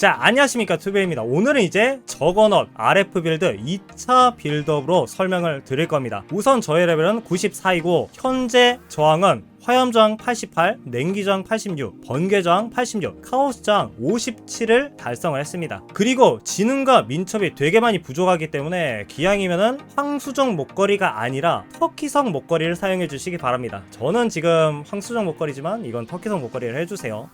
자 안녕하십니까 투베입니다 오늘은 이제 저거넛 RF 빌드 2차 빌드업으로 설명을 드릴 겁니다 우선 저의 레벨은 94이고 현재 저항은 화염저항 88, 냉기저항 86, 번개저항 86, 카오스저항 57을 달성을 했습니다. 그리고 지능과 민첩이 되게 많이 부족하기 때문에 기왕이면은 황수정 목걸이가 아니라 터키성 목걸이를 사용해 주시기 바랍니다. 저는 지금 황수정 목걸이지만 이건 터키성 목걸이를 해주세요.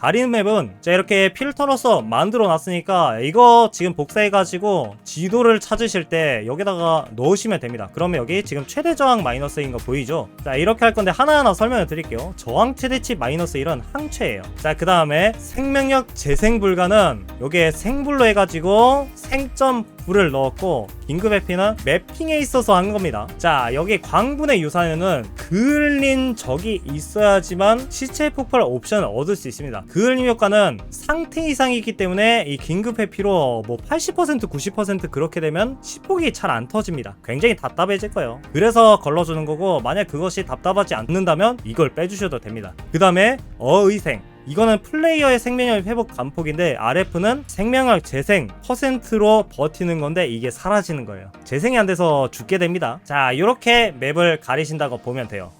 가리는 맵은 자 이렇게 필터로서 만들어 놨으니까 이거 지금 복사해가지고 지도를 찾으실 때 여기다가 넣으시면 됩니다. 그러면 여기 지금 최대 저항 마이너스인 거 보이죠? 자 이렇게 할 건데 하나하나 설명을 드릴게요. 저항 최대치 마이너스 1은 항체예요. 자 그 다음에 생명력 재생 불가는 여기에 생불로 해가지고 생점 불을 넣었고 긴급 회피는 맵핑에 있어서 한 겁니다. 자 여기 광분의 유산에는 그을린 적이 있어야지만 시체 폭발 옵션을 얻을 수 있습니다. 그을림 효과는 상태 이상이기 때문에 이 긴급 회피로 뭐 80% 90% 그렇게 되면 시폭이 잘 안 터집니다. 굉장히 답답해질 거예요. 그래서 걸러주는 거고 만약 그것이 답답하지 않는다면 이걸 빼주셔도 됩니다. 그 다음에 어의생 이거는 플레이어의 생명력 회복 감폭인데 RF는 생명력 재생 퍼센트로 버티는 건데 이게 사라지는 거예요. 재생이 안 돼서 죽게 됩니다. 자, 이렇게 맵을 가리신다고 보면 돼요.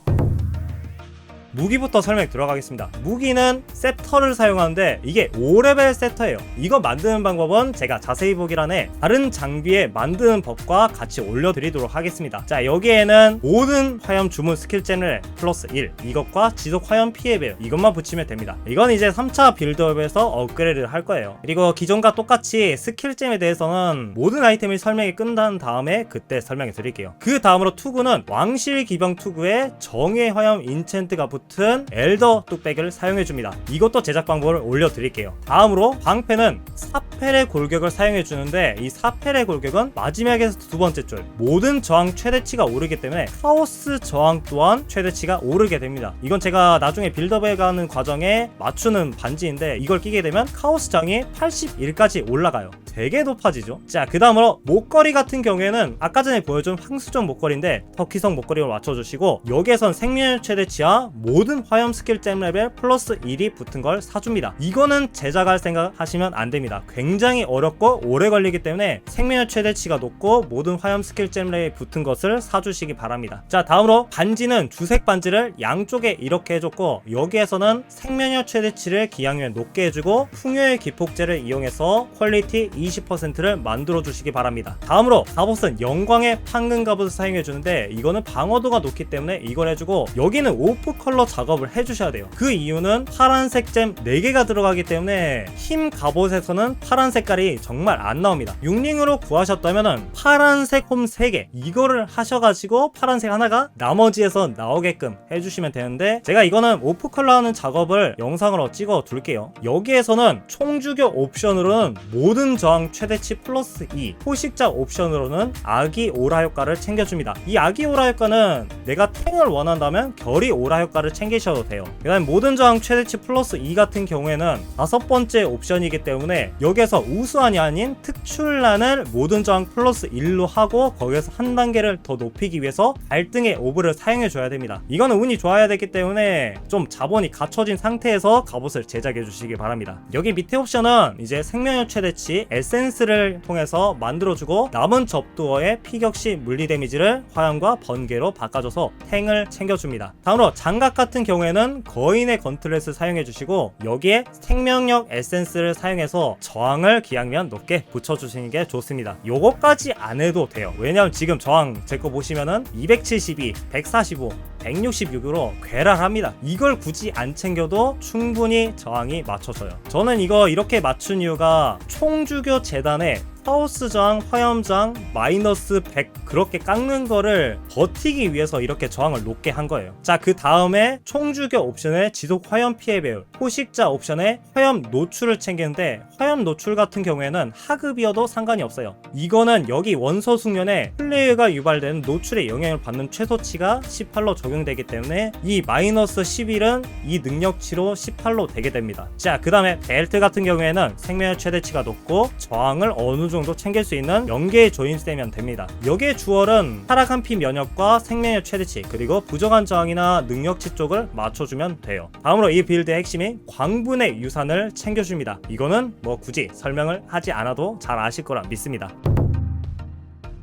무기부터 설명 들어가겠습니다. 무기는 셉터를 사용하는데 이게 5레벨 셉터예요. 이거 만드는 방법은 제가 자세히 보기란에 다른 장비에 만드는 법과 같이 올려드리도록 하겠습니다. 자 여기에는 모든 화염 주문 스킬잼을 플러스 1 이것과 지속 화염 피해 배열 이것만 붙이면 됩니다. 이건 이제 3차 빌드업에서 업그레이드를 할 거예요. 그리고 기존과 똑같이 스킬잼에 대해서는 모든 아이템을 설명이 끝난 다음에 그때 설명해 드릴게요. 그 다음으로 투구는 왕실 기병 투구에 정의 화염 인챈트가 붙 붙은 엘더 뚝배기를 사용해줍니다. 이것도 제작 방법을 올려드릴게요. 다음으로 방패는 사펠의 골격을 사용해주는데 이 사펠의 골격은 마지막에서 두 번째 줄 모든 저항 최대치가 오르기 때문에 카오스 저항 또한 최대치가 오르게 됩니다. 이건 제가 나중에 빌드업해 가는 과정에 맞추는 반지인데 이걸 끼게 되면 카오스 저항이 81까지 올라가요. 되게 높아지죠. 자, 그 다음으로 목걸이 같은 경우에는 아까 전에 보여준 황수정 목걸이인데 터키성 목걸이로 맞춰주시고 여기에선 생명 최대치와 모든 화염 스킬 잼 레벨 플러스 1이 붙은 걸 사줍니다. 이거는 제작할 생각 하시면 안 됩니다. 굉장히 어렵고 오래 걸리기 때문에 생명력 최대치가 높고 모든 화염 스킬 잼 레벨 붙은 것을 사주시기 바랍니다. 자, 다음으로 반지는 주색 반지를 양쪽에 이렇게 해줬고 여기에서는 생명력 최대치를 기양면 높게 해주고 풍요의 기폭제를 이용해서 퀄리티 20%를 만들어 주시기 바랍니다. 다음으로 갑옷은 영광의 판금 갑옷을 사용해 주는데 이거는 방어도가 높기 때문에 이걸 해주고 여기는 오프 컬러 작업을 해주셔야 돼요. 그 이유는 파란색 잼 4개가 들어가기 때문에 힘 갑옷에서는 파란 색깔이 정말 안 나옵니다. 6링으로 구하셨다면 파란색 홈 3개 이거를 하셔가지고 파란색 하나가 나머지에서 나오게끔 해주시면 되는데 제가 이거는 오프 컬러 하는 작업을 영상으로 찍어 둘게요. 여기에서는 총주교 옵션으로는 모든 저항 최대치 플러스 2 포식자 옵션으로는 아기 오라 효과를 챙겨줍니다. 이 아기 오라 효과는 내가 탱을 원한다면 결이 오라 효과를 챙기셔도 돼요. 그 다음 모든 저항 최대치 플러스 2 같은 경우에는 다섯 번째 옵션이기 때문에 여기에서 우수한이 아닌 특출난을 모든 저항 플러스 1로 하고 거기에서 한 단계를 더 높이기 위해서 발등의 오브를 사용해 줘야 됩니다. 이거는 운이 좋아야 되기 때문에 좀 자본이 갖춰진 상태에서 갑옷을 제작해 주시기 바랍니다. 여기 밑에 옵션은 이제 생명력 최대치 에센스를 통해서 만들어주고 남은 접두어의 피격시 물리 데미지를 화염과 번개로 바꿔줘서 탱을 챙겨줍니다. 다음으로 장갑 같은 경우에는 거인의 건틀렛을 사용해 주시고 여기에 생명력 에센스를 사용해서 저항을 기양면 높게 붙여주시는 게 좋습니다. 요거까지 안 해도 돼요. 왜냐면 지금 저항 제 거 보시면은 272, 145, 166으로 괴랄합니다. 이걸 굳이 안 챙겨도 충분히 저항이 맞춰져요. 저는 이거 이렇게 맞춘 이유가 총주교 재단에 하우스 저항, 화염 저항, 마이너스 100 그렇게 깎는 거를 버티기 위해서 이렇게 저항을 높게 한 거예요. 자, 그 다음에 총주교 옵션에 지속 화염 피해 배율, 포식자 옵션에 화염 노출을 챙기는데 화염 노출 같은 경우에는 하급이어도 상관이 없어요. 이거는 여기 원소 숙련에 플레이어가 유발되는 노출에 영향을 받는 최소치가 18로 적용되기 때문에 이 마이너스 11은 이 능력치로 18로 되게 됩니다. 자, 그 다음에 벨트 같은 경우에는 생명력 최대치가 높고 저항을 어느 정도 챙길 수 있는 연계의 조인세면 됩니다. 여기에 주얼은 타락 한 피 면역과 생명력 최대치 그리고 부정한 저항이나 능력치 쪽을 맞춰주면 돼요. 다음으로 이 빌드의 핵심이 광분의 유산을 챙겨줍니다. 이거는 뭐 굳이 설명을 하지 않아도 잘 아실 거라 믿습니다.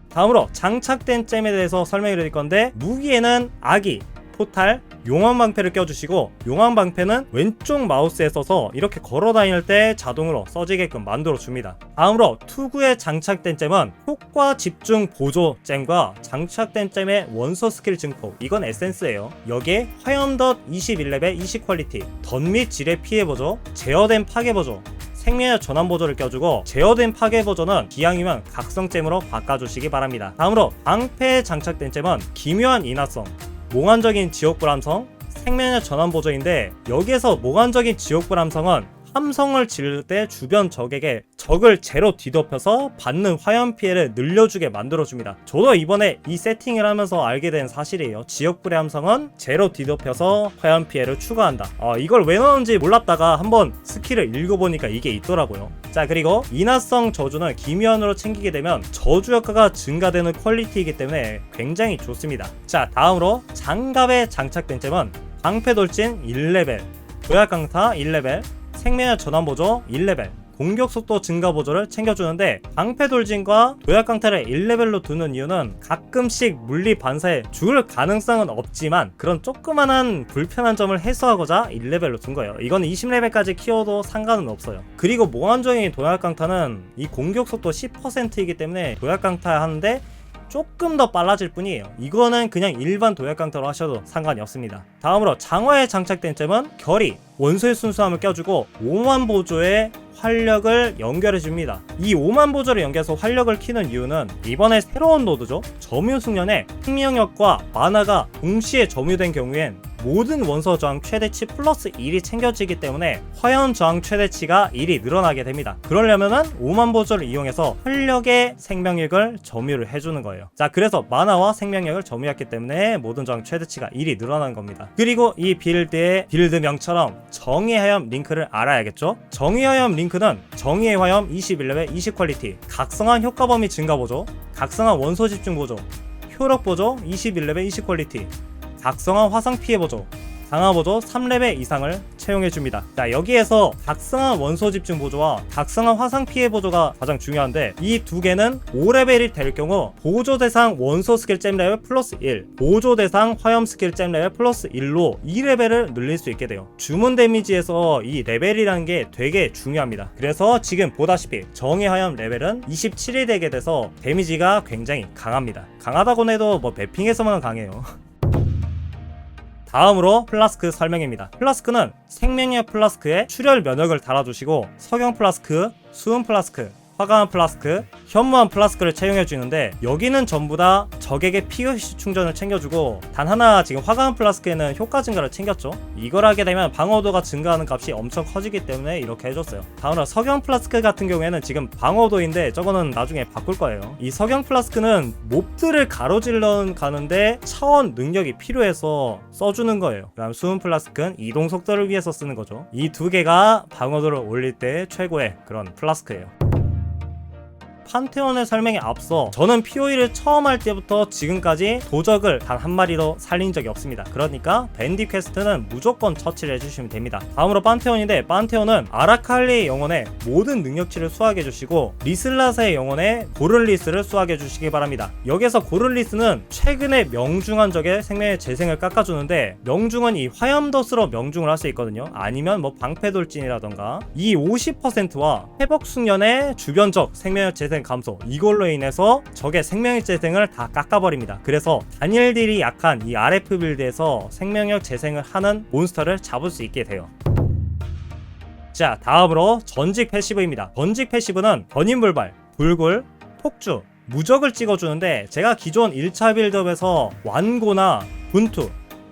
다음으로 장착된 잼에 대해서 설명해 드릴 건데 무기에는 아기, 포탈, 용암 방패를 껴주시고 용암 방패는 왼쪽 마우스에 써서 이렇게 걸어 다닐 때 자동으로 써지게끔 만들어 줍니다. 다음으로 투구에 장착된 잼은 효과 집중 보조 잼과 장착된 잼의 원소 스킬 증폭 이건 에센스예요. 여기에 화염덧 21렙의 20 퀄리티, 덧및 지뢰 피해 보조, 제어된 파괴 보조, 생명의 전환 보조를 껴주고 제어된 파괴 보조는 기왕이면 각성잼으로 바꿔주시기 바랍니다. 다음으로 방패에 장착된 잼은 기묘한 인화성, 몽환적인 지옥 불암성, 생명의 전환 보조인데 여기에서 몽환적인 지옥 불암성은 함성을 지를 때 주변 적에게 적을 제로 뒤덮여서 받는 화염 피해를 늘려주게 만들어줍니다. 저도 이번에 이 세팅을 하면서 알게 된 사실이에요. 지역불의 함성은 제로 뒤덮여서 화염 피해를 추가한다. 어, 이걸 왜 넣었는지 몰랐다가 한번 스킬을 읽어보니까 이게 있더라고요. 자 그리고 인화성 저주는 기미연으로 챙기게 되면 저주 효과가 증가되는 퀄리티이기 때문에 굉장히 좋습니다. 자 다음으로 장갑에 장착된 잼은 방패 돌진 1레벨, 도약 강타 1레벨, 생명의 전환 보조 1레벨, 공격 속도 증가 보조를 챙겨주는데 방패 돌진과 도약 강타를 1레벨로 두는 이유는 가끔씩 물리 반사에 죽을 가능성은 없지만 그런 조그만한 불편한 점을 해소하고자 1레벨로 둔 거예요. 이건 20레벨까지 키워도 상관은 없어요. 그리고 몽환적인 도약 강타는 이 공격 속도 10%이기 때문에 도약 강타 하는데 조금 더 빨라질 뿐이에요. 이거는 그냥 일반 도약 강타로 하셔도 상관이 없습니다. 다음으로 장화에 장착된 잼은 결이 원소의 순수함을 껴주고 5만 보조의 활력을 연결해 줍니다. 이 5만 보조를 연결해서 활력을 키는 이유는 이번에 새로운 노드죠. 점유 숙련에 생명력과 만화가 동시에 점유된 경우엔 모든 원소 저항 최대치 플러스 1이 챙겨지기 때문에 화염 저항 최대치가 1이 늘어나게 됩니다. 그러려면은 5만 보조를 이용해서 활력의 생명력을 점유를 해주는 거예요. 자, 그래서 만화와 생명력을 점유했기 때문에 모든 저항 최대치가 1이 늘어난 겁니다. 그리고 이 빌드의 빌드명처럼 정의의 화염 링크를 알아야겠죠? 정의의 화염 링크는 정의의 화염 21레벨 20 퀄리티, 각성한 효과 범위 증가 보조, 각성한 원소 집중 보조, 효력 보조 21레벨 20 퀄리티, 각성한 화상 피해 보조, 강화 보조 3레벨 이상을 채용해 줍니다. 자, 여기에서 각성한 원소 집중 보조와 각성한 화상 피해 보조가 가장 중요한데 이 두 개는 5레벨이 될 경우 보조 대상 원소 스킬 잼 레벨 플러스 1, 보조 대상 화염 스킬 잼 레벨 플러스 1로 2레벨을 늘릴 수 있게 돼요. 주문 데미지에서 이 레벨이라는 게 되게 중요합니다. 그래서 지금 보다시피 정의 화염 레벨은 27이 되게 돼서 데미지가 굉장히 강합니다. 강하다고 해도 뭐 매핑에서만 강해요. 다음으로 플라스크 설명입니다. 플라스크는 생명력 플라스크에 출혈 면역을 달아주시고 석영 플라스크, 수은 플라스크, 화강암 플라스크, 현무암 플라스크를 채용해 주는데 여기는 전부 다 적에게 POC 충전을 챙겨주고 단 하나 지금 화강암 플라스크에는 효과 증가를 챙겼죠. 이걸 하게 되면 방어도가 증가하는 값이 엄청 커지기 때문에 이렇게 해줬어요. 다음으로 석영 플라스크 같은 경우에는 지금 방어도인데 저거는 나중에 바꿀 거예요. 이 석영 플라스크는 몹들을 가로질러 가는데 차원 능력이 필요해서 써주는 거예요. 그다음 수은 플라스크는 이동 속도를 위해서 쓰는 거죠. 이 두 개가 방어도를 올릴 때 최고의 그런 플라스크예요. 판테온의 설명에 앞서 저는 POE를 처음 할 때부터 지금까지 도적을 단 한 마리도 살린 적이 없습니다. 그러니까 밴디 퀘스트는 무조건 처치를 해주시면 됩니다. 다음으로 판테온인데 판테온은 아라칼리의 영혼에 모든 능력치를 수확해 주시고 리슬라사의 영혼에 고를리스를 수확해 주시기 바랍니다. 여기서 고를리스는 최근에 명중한 적의 생명의 재생을 깎아주는데 명중은 이 화염덫으로 명중을 할 수 있거든요. 아니면 뭐 방패돌진이라던가 이 50%와 회복 숙련의 주변적 생명의 재생 감소 이걸로 인해서 적의 생명력 재생을 다 깎아버립니다. 그래서 단일 딜이 약한 이 RF 빌드에서 생명력 재생을 하는 몬스터를 잡을 수 있게 돼요. 자 다음으로 전직 패시브입니다. 전직 패시브는 번인불발, 불굴, 폭주, 무적을 찍어주는데 제가 기존 1차 빌드업에서 완고나 분투,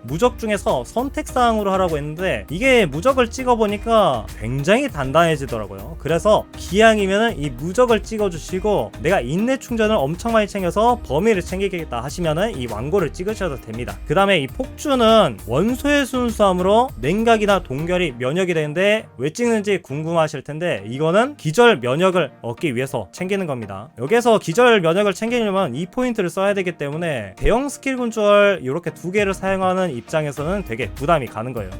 무적 중에서 선택사항으로 하라고 했는데 이게 무적을 찍어보니까 굉장히 단단해지더라고요. 그래서 기왕이면은 이 무적을 찍어주시고 내가 인내 충전을 엄청 많이 챙겨서 범위를 챙기겠다 하시면은 이 왕고를 찍으셔도 됩니다. 그 다음에 이 폭주는 원소의 순수함으로 냉각이나 동결이 면역이 되는데 왜 찍는지 궁금하실 텐데 이거는 기절 면역을 얻기 위해서 챙기는 겁니다. 여기서 기절 면역을 챙기려면 이 포인트를 써야 되기 때문에 대형 스킬 군주얼 이렇게 두 개를 사용하는 입장에서는 되게 부담이 가는 거예요.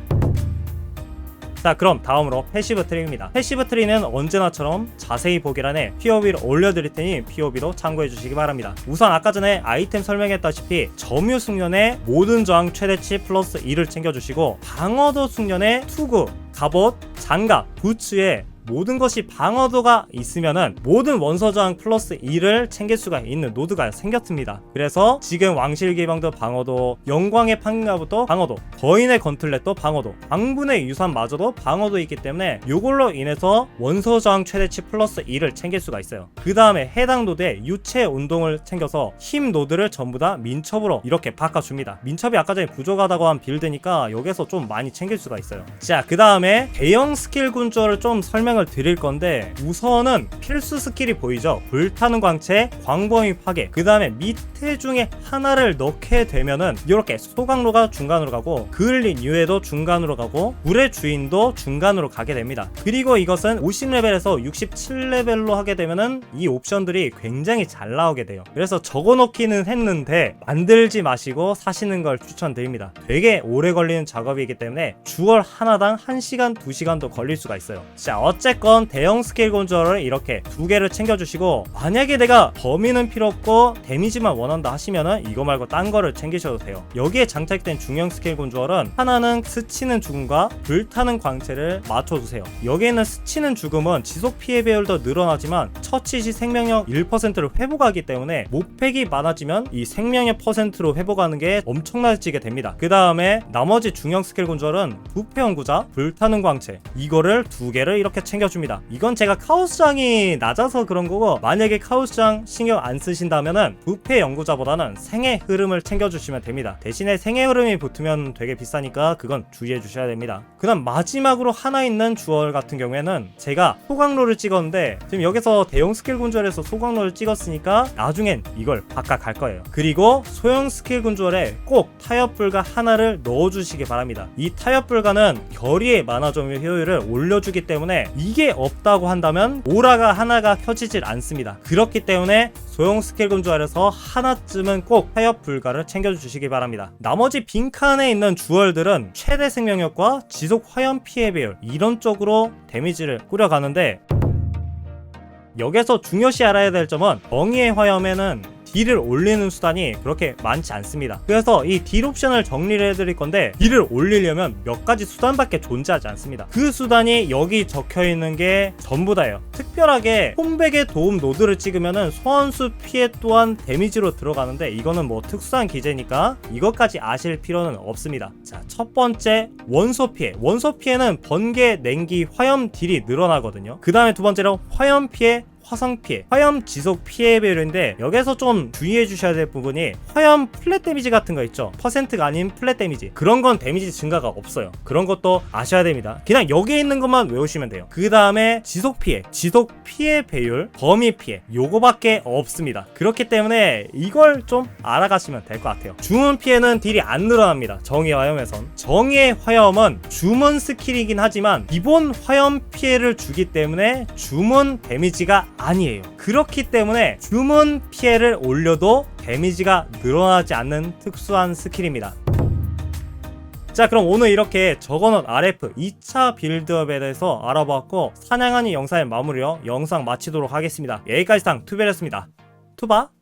자 그럼 다음으로 패시브 트리입니다. 패시브 트리는 언제나처럼 자세히 보기란에 POB를 올려드릴 테니 POB도 참고해 주시기 바랍니다. 우선 아까 전에 아이템 설명했다시피 점유 숙련의 모든 저항 최대치 플러스 2를 챙겨주시고 방어도 숙련의 투구 갑옷 장갑 부츠에 모든 것이 방어도가 있으면은 모든 원서 저항 플러스 2를 챙길 수가 있는 노드가 생겼습니다. 그래서 지금 왕실 기방도 방어도, 영광의 판가부터 방어도, 거인의 건틀렛도 방어도, 왕분의 유산마저도 방어도 있기 때문에 이걸로 인해서 원서 저항 최대치 플러스 2를 챙길 수가 있어요. 그 다음에 해당 노드의 유체 운동을 챙겨서 힘 노드를 전부 다 민첩으로 이렇게 바꿔줍니다. 민첩이 아까 전에 부족하다고 한 빌드니까 여기서 좀 많이 챙길 수가 있어요. 자, 그 다음에 대형 스킬 군주를 좀 설명 설명을 드릴 건데 우선은 필수 스킬이 보이죠? 불타는 광채 광범위 파괴 그 다음에 밑에 중에 하나를 넣게 되면은 이렇게 소각로가 중간으로 가고 그을린 유해도 중간으로 가고 불의 주인도 중간으로 가게 됩니다. 그리고 이것은 50레벨에서 67레벨로 하게 되면은 이 옵션들이 굉장히 잘 나오게 돼요. 그래서 적어놓기는 했는데 만들지 마시고 사시는 걸 추천드립니다. 되게 오래 걸리는 작업이기 때문에 주얼 하나당 1시간 2시간도 걸릴 수가 있어요. 자 어 쨌건 대형 스케일 건조를 이렇게 두 개를 챙겨주시고 만약에 내가 범위는 필요 없고 데미지만 원한다 하시면은 이거 말고 딴 거를 챙기셔도 돼요. 여기에 장착된 중형 스케일 건조얼은 하나는 스치는 죽음과 불타는 광채를 맞춰주세요. 여기에는 스치는 죽음은 지속 피해 배율도 늘어나지만 처치 시 생명력 1%를 회복하기 때문에 목팩이 많아지면 이 생명력 퍼센트로 회복하는 게 엄청나지게 됩니다. 그 다음에 나머지 중형 스케일 건조얼은 부패 연구자 불타는 광채 이거를 두 개를 이렇게 챙 겨줍니다. 이건 제가 카오스장이 낮아서 그런 거고 만약에 카오스장 신경 안 쓰신다면은 부패 연구자보다는 생의 흐름을 챙겨주시면 됩니다. 대신에 생의 흐름이 붙으면 되게 비싸니까 그건 주의해 주셔야 됩니다. 그 다음 마지막으로 하나 있는 주얼 같은 경우에는 제가 소각로를 찍었는데 지금 여기서 대형 스킬 군주얼에서 소각로를 찍었으니까 나중엔 이걸 바꿔 갈 거예요. 그리고 소형 스킬 군주얼에 꼭 타협 불가 하나를 넣어주시기 바랍니다. 이 타협 불가는 결의의 만화 점유 효율을 올려주기 때문에 이게 없다고 한다면 오라가 하나가 켜지질 않습니다. 그렇기 때문에 소형 스킬 군주알에서 하나쯤은 꼭 타협 불가를 챙겨주시기 바랍니다. 나머지 빈칸에 있는 주얼들은 최대 생명력과 지속 화염 피해 배율 이런 쪽으로 데미지를 꾸려가는데 여기서 중요시 알아야 될 점은 엉이의 화염에는 딜을 올리는 수단이 그렇게 많지 않습니다. 그래서 이 딜 옵션을 정리를 해드릴 건데 딜을 올리려면 몇 가지 수단밖에 존재하지 않습니다. 그 수단이 여기 적혀 있는 게 전부 다예요. 특별하게 홈백의 도움 노드를 찍으면은 소환수 피해 또한 데미지로 들어가는데 이거는 뭐 특수한 기재니까 이것까지 아실 필요는 없습니다. 자, 첫 번째 원소 피해. 원소 피해는 번개, 냉기, 화염 딜이 늘어나거든요. 그 다음에 두 번째로 화염 피해, 화성 피해, 화염 지속 피해 배율인데 여기서 좀 주의해 주셔야 될 부분이 화염 플랫 데미지 같은 거 있죠. 퍼센트가 아닌 플랫 데미지. 그런 건 데미지 증가가 없어요. 그런 것도 아셔야 됩니다. 그냥 여기에 있는 것만 외우시면 돼요. 그 다음에 지속 피해, 지속 피해 배율, 범위 피해. 요거밖에 없습니다. 그렇기 때문에 이걸 좀 알아가시면 될 것 같아요. 주문 피해는 딜이 안 늘어납니다. 정의 화염에선. 정의의 화염은 주문 스킬이긴 하지만 기본 화염 피해를 주기 때문에 주문 데미지가 아니에요. 그렇기 때문에 주문 피해를 올려도 데미지가 늘어나지 않는 특수한 스킬입니다. 자 그럼 오늘 이렇게 적어놓은 RF 2차 빌드업에 대해서 알아보았고 사냥하는 영상의 마무리로 영상 마치도록 하겠습니다. 여기까지 상 투베렸습니다. 투바